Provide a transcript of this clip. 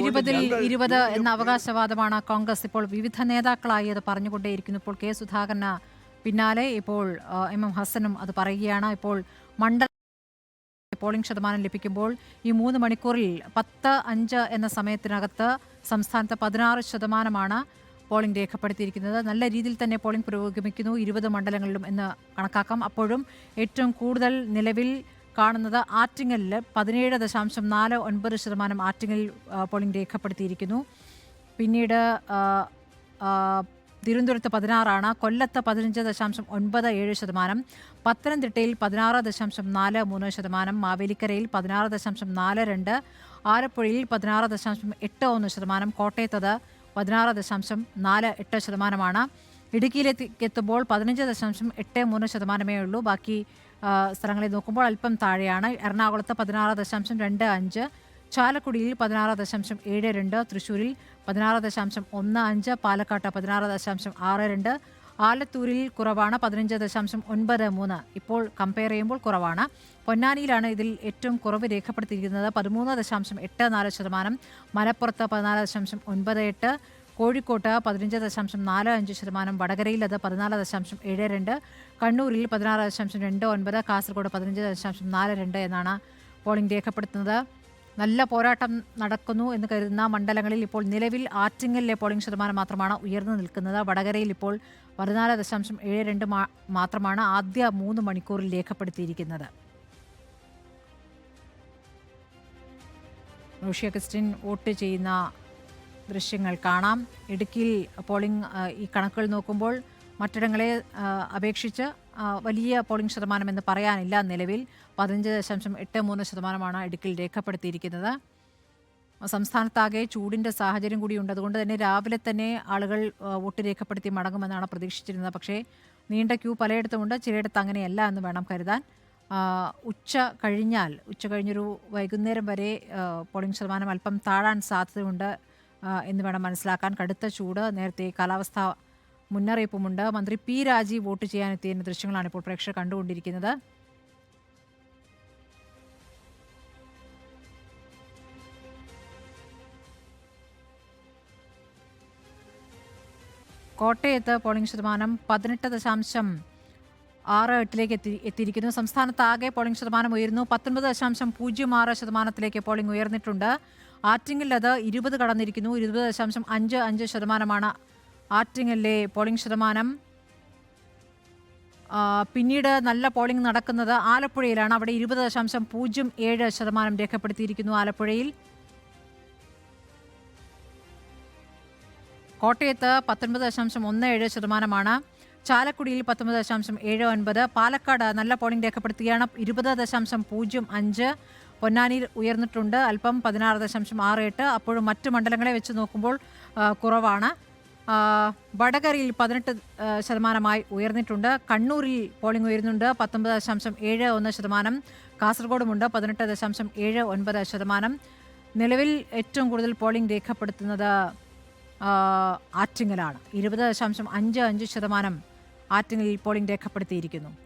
ഇരുപതിൽ ഇരുപത് എന്ന അവകാശവാദമാണ് കോൺഗ്രസ് ഇപ്പോൾ വിവിധ നേതാക്കളായി അത് പറഞ്ഞുകൊണ്ടേയിരിക്കുന്നു. ഇപ്പോൾ കെ സുധാകരന് പിന്നാലെ ഇപ്പോൾ എം എം ഹസനും അത് പറയുകയാണ്. ഇപ്പോൾ മണ്ഡല പോളിംഗ് ശതമാനം ലഭിക്കുമ്പോൾ ഈ മൂന്ന് മണിക്കൂറിൽ പത്ത് അഞ്ച് എന്ന സമയത്തിനകത്ത് സംസ്ഥാനത്ത് പതിനാറ് ശതമാനമാണ് പോളിംഗ് രേഖപ്പെടുത്തിയിരിക്കുന്നത്. നല്ല രീതിയിൽ തന്നെ പോളിംഗ് പുരോഗമിക്കുന്നു ഇരുപത് മണ്ഡലങ്ങളിലും എന്ന് കണക്കാക്കാം. അപ്പോഴും ഏറ്റവും കൂടുതൽ നിലവിൽ കാണുന്നത് ആറ്റിങ്ങലിൽ പതിനേഴ് ദശാംശം നാല് ഒൻപത് ശതമാനം ആറ്റിങ്ങലിൽ പോളിംഗ് രേഖപ്പെടുത്തിയിരിക്കുന്നു. പിന്നീട് തിരുവനന്തപുരത്ത് പതിനാറാണ് കൊല്ലത്ത് പതിനഞ്ച് ദശാംശം ഒൻപത് ഏഴ് ശതമാനം പത്തനംതിട്ടയിൽ പതിനാറ് ദശാംശം നാല് മൂന്ന് ശതമാനം മാവേലിക്കരയിൽ പതിനാറ് ദശാംശം നാല് രണ്ട് ആലപ്പുഴയിൽ പതിനാറ് ദശാംശം എട്ട് ഒന്ന് ശതമാനം കോട്ടയത്തത് പതിനാറ് ദശാംശം നാല് എട്ട് ശതമാനമാണ്. ഇടുക്കിയിലേക്ക് എത്തുമ്പോൾ പതിനഞ്ച് ദശാംശം എട്ട് മൂന്ന് ശതമാനമേ ഉള്ളൂ. ബാക്കി സ്ഥലങ്ങളിൽ നോക്കുമ്പോൾ അല്പം താഴെയാണ്. എറണാകുളത്ത് പതിനാറ് ദശാംശം രണ്ട് അഞ്ച് ചാലക്കുടിയിൽ പതിനാറ് ദശാംശം ഏഴ് രണ്ട് തൃശ്ശൂരിൽ പതിനാറ് ദശാംശം ഒന്ന് അഞ്ച് പാലക്കാട്ട് പതിനാറ് ദശാംശം ആറ് രണ്ട് ആലത്തൂരിൽ കുറവാണ് പതിനഞ്ച് ദശാംശം ഒൻപത് മൂന്ന്. ഇപ്പോൾ കമ്പയർ ചെയ്യുമ്പോൾ കുറവാണ്. പൊന്നാനിയിലാണ് ഇതിൽ ഏറ്റവും കുറവ് രേഖപ്പെടുത്തിയിരിക്കുന്നത് പതിമൂന്ന് ദശാംശം എട്ട് നാല് ശതമാനം മലപ്പുറത്ത് പതിനാല് ദശാംശം ഒൻപത് എട്ട് കോഴിക്കോട്ട് പതിനഞ്ച് ദശാംശം നാല് അഞ്ച് ശതമാനം വടകരയിൽ അത് പതിനാല് ദശാംശം ഏഴ് രണ്ട് കണ്ണൂരിൽ പതിനാറ് ദശാംശം രണ്ട് ഒൻപത് കാസർഗോഡ് പതിനഞ്ച് ദശാംശം നാല് രണ്ട് എന്നാണ് പോളിംഗ് രേഖപ്പെടുത്തുന്നത്. നല്ല പോരാട്ടം നടക്കുന്നു എന്ന് കരുതുന്ന മണ്ഡലങ്ങളിൽ ഇപ്പോൾ നിലവിൽ ആറ്റിങ്ങലിലെ പോളിംഗ് ശതമാനം മാത്രമാണ് ഉയർന്നു നിൽക്കുന്നത്. വടകരയിൽ ഇപ്പോൾ പതിനാല് ദശാംശം ഏഴ് രണ്ട് മാത്രമാണ് ആദ്യ മൂന്ന് മണിക്കൂറിൽ രേഖപ്പെടുത്തിയിരിക്കുന്നത്. റോഷ്യ ക്രിസ്റ്റിൻ വോട്ട് ചെയ്യുന്ന ദൃശ്യങ്ങൾ കാണാം. ഇടുക്കിയിൽ പോളിംഗ് ഈ കണക്കുകൾ നോക്കുമ്പോൾ മറ്റിടങ്ങളെ അപേക്ഷിച്ച് വലിയ പോളിംഗ് ശതമാനം എന്ന് പറയാനില്ല നിലവിൽ. പതിനഞ്ച് ദശാംശം എട്ട് മൂന്ന് ശതമാനമാണ് ഇടുക്കിയിൽ രേഖപ്പെടുത്തിയിരിക്കുന്നത്. സംസ്ഥാനത്താകെ ചൂടിന്റെ സാഹചര്യം കൂടി ഉണ്ട്. അതുകൊണ്ട് തന്നെ രാവിലെ തന്നെ ആളുകൾ വോട്ട് രേഖപ്പെടുത്തി മടങ്ങുമെന്നാണ് പ്രതീക്ഷിച്ചിരുന്നത്. പക്ഷേ നീണ്ട ക്യൂ പലയിടത്തുമുണ്ട്. ചിലയിടത്ത് അങ്ങനെയല്ല എന്ന് വേണം കരുതാൻ. ഉച്ച കഴിഞ്ഞാൽ ഉച്ച കഴിഞ്ഞൊരു വൈകുന്നേരം വരെ പോളിംഗ് ശതമാനം അല്പം താഴാൻ സാധ്യതയുണ്ട്. എന്ന് വേണം മനസ്സിലാക്കാൻ. കടുത്ത ചൂട് നേരത്തെ കാലാവസ്ഥ മുന്നറിയിപ്പുമുണ്ട്. മന്ത്രി പി രാജീവ് വോട്ട് ചെയ്യാനെത്തിയതിന്റെ ദൃശ്യങ്ങളാണ് ഇപ്പോൾ പ്രേക്ഷകർ കണ്ടുകൊണ്ടിരിക്കുന്നത്. കോട്ടയത്ത് പോളിംഗ് ശതമാനം പതിനെട്ട് ദശാംശം ആറ് എട്ടിലേക്ക് എത്തി എത്തിയിരിക്കുന്നു. സംസ്ഥാനത്താകെ പോളിംഗ് ശതമാനം ഉയരുന്നു. പത്തൊൻപത് ദശാംശം പൂജ്യം ആറ് ശതമാനത്തിലേക്ക് പോളിംഗ് ഉയർന്നിട്ടുണ്ട്. ആറ്റിങ്ങലിൽ അത് ഇരുപത് കടന്നിരിക്കുന്നു. ഇരുപത് ദശാംശം അഞ്ച് അഞ്ച് ശതമാനമാണ് ആറ്റിങ്ങലിലെ പോളിംഗ് ശതമാനം. പിന്നീട് നല്ല പോളിംഗ് നടക്കുന്നത് ആലപ്പുഴയിലാണ്. അവിടെ ഇരുപത് ദശാംശം പൂജ്യം ഏഴ് ശതമാനം രേഖപ്പെടുത്തിയിരിക്കുന്നു ആലപ്പുഴയിൽ. കോട്ടയത്ത് പത്തൊൻപത് ദശാംശം ഒന്ന് ഏഴ് ശതമാനമാണ്. ചാലക്കുടിയിൽ പത്തൊമ്പത് ദശാംശം ഏഴ് ഒൻപത്. പാലക്കാട് നല്ല പോളിംഗ് രേഖപ്പെടുത്തുകയാണ്. ഇരുപത് ദശാംശം പൂജ്യം അഞ്ച്. പൊന്നാനിയിൽ ഉയർന്നിട്ടുണ്ട്. അല്പം പതിനാറ് ദശാംശം ആറ് എട്ട്. അപ്പോഴും മറ്റ് മണ്ഡലങ്ങളെ വെച്ച് നോക്കുമ്പോൾ കുറവാണ്. വടകരയിൽ പതിനെട്ട് ശതമാനമായി ഉയർന്നിട്ടുണ്ട്. കണ്ണൂരിൽ പോളിംഗ് ഉയരുന്നുണ്ട്. പത്തൊമ്പത് ദശാംശം ഏഴ് ഒന്ന് ശതമാനം. കാസർഗോഡുമുണ്ട്. പതിനെട്ട് ദശാംശം ഏഴ് ഒൻപത് ശതമാനം. നിലവിൽ ഏറ്റവും കൂടുതൽ പോളിംഗ് രേഖപ്പെടുത്തുന്നത് ആറ്റിങ്ങലാണ്. ഇരുപത് ദശാംശം അഞ്ച് അഞ്ച് ശതമാനം ആറ്റിങ്ങലിൽ പോളിംഗ് രേഖപ്പെടുത്തിയിരിക്കുന്നു.